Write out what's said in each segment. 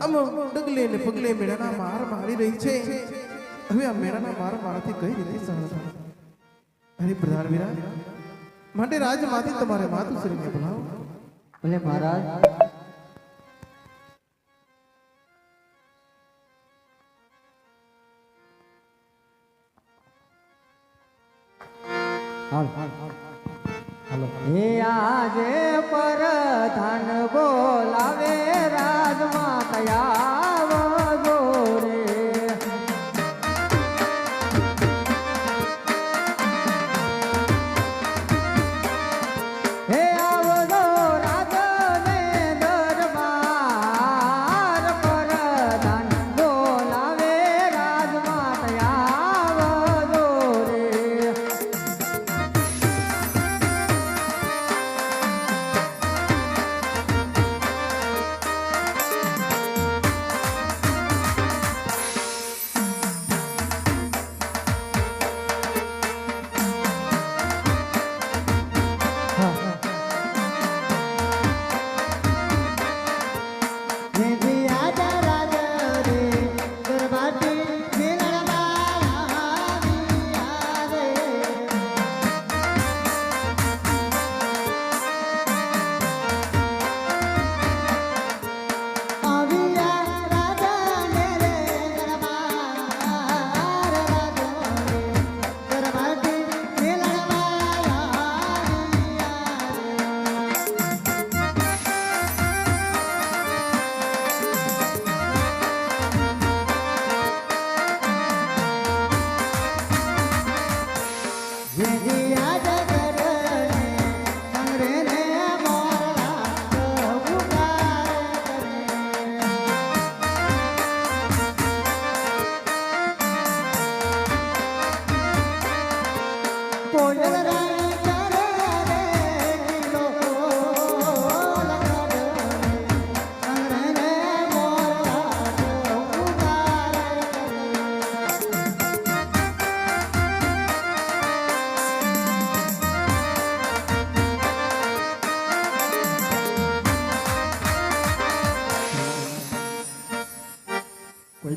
આમ ડગલે ને પગલે મેળાના માર મારી રહી છે. હવે આ મેળાના માર મારાથી કઈ રીતે સહન અરે પ્રધાન વીરા માટે રાજમાંથી તમારે માતુશ્રીને બોલાવો. ભલે મહારાજ.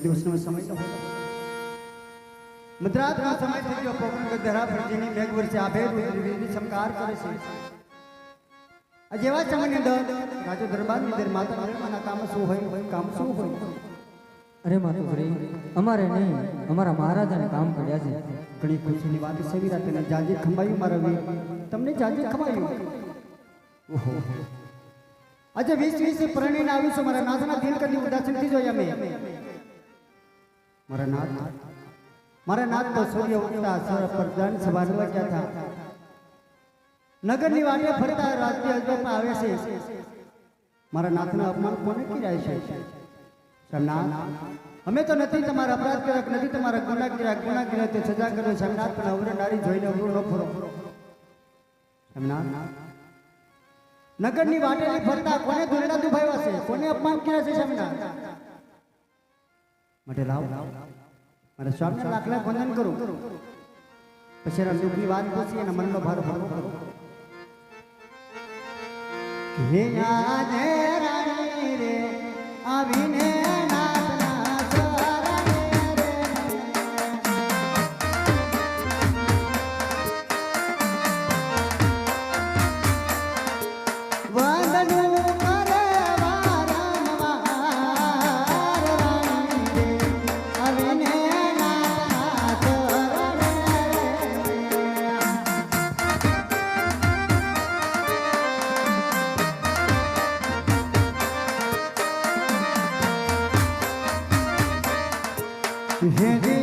દિવસનો સમય તો હોય મદ્રાસનો સમય થઈ ગયો. પવન ગધરા ફરજીની મેઘ વર્ષે આભે શમકાર કરે છે. આ જેવા સમયની અંદર રાજો દરબારની અંદર માતા મેળવાના કામ શું હોય કામ શું હોય? અરે માતુશ્રી અમારે નહીં અમારા મહારાજાને કામ કર્યા છે. ઘણી ખુશીની વાત છે વિરા તને જાજે ખંભાયું મારા વીર તમને જાજે ખંભાયું ઓહો. આજે વીસ વીસ પરણીને આવ્યું છું મારા નાથના કરી કદી ઉદાસીનથી જોઈએ મેં મારા નાથ મારા નાથ તો સૂર્ય ઉગતા સૂર્ય પર જન સભા વચ્યા હતા. નગરની વાટે ફરતા રાજ્ય અજબમાં આવે છે. મારા નાથના અપમાન કોને કર્યા છે? શમનાથ અમે તો નથી તમારા અપરાધ કર્યા નથી તમારા ગુના કર્યા. ગુના કર્યા તે સજા કર્યો. સમનાથ પણ અવરે નારી જોઈને અવરો ન ફરો. શમનાથ નગરની વાટેલી ફરતા કોને દુર્ગા દુભાવ્યા છે કોને અપમાન કર્યા છે શમનાથ માટે લાવ. મારા સ્વામીને લાખ લાખ વંદન કરું. પછી એના દુઃખની વાત પૂછી, એના મનનો ભાર ભરવો કરો. હે રાણી રે, આવીને હે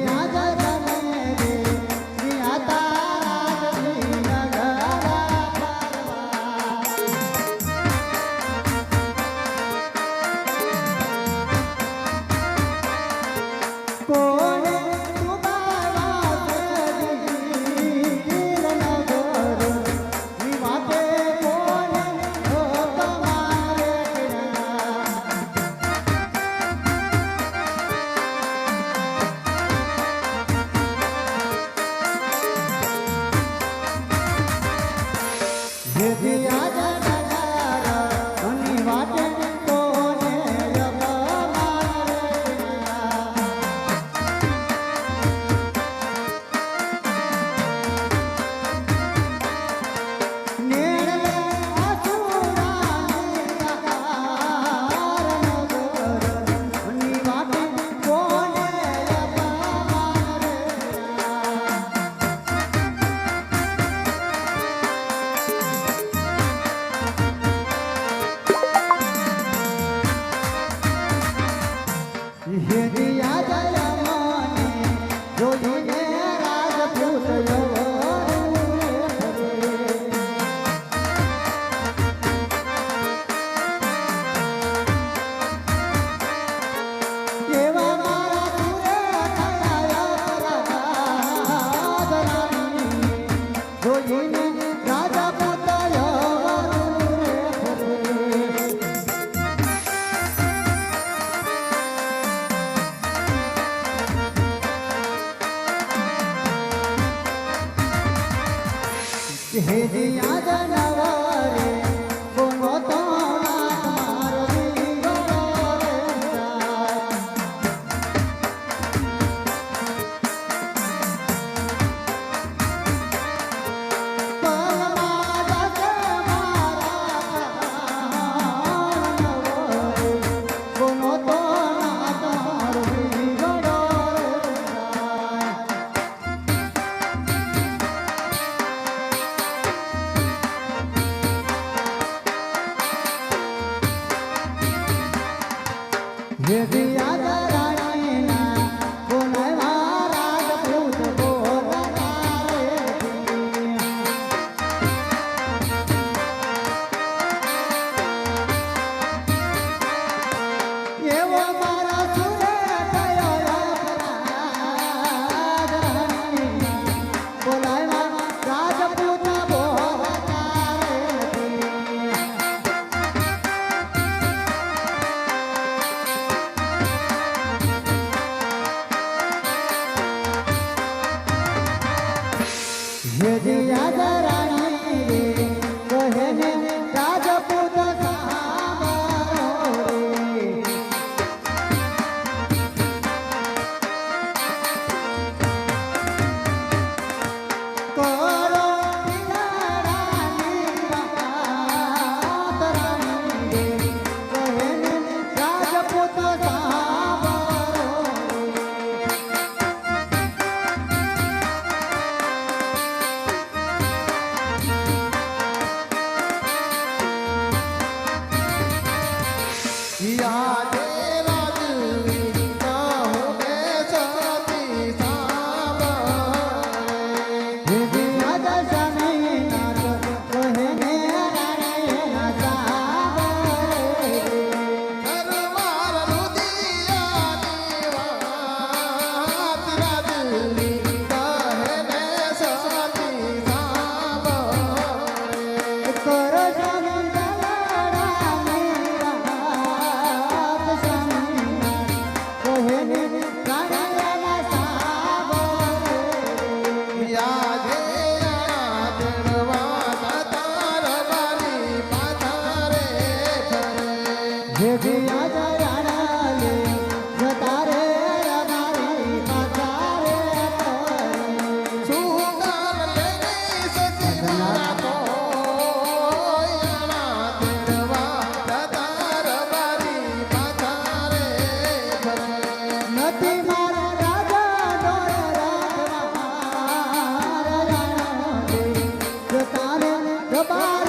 Come on.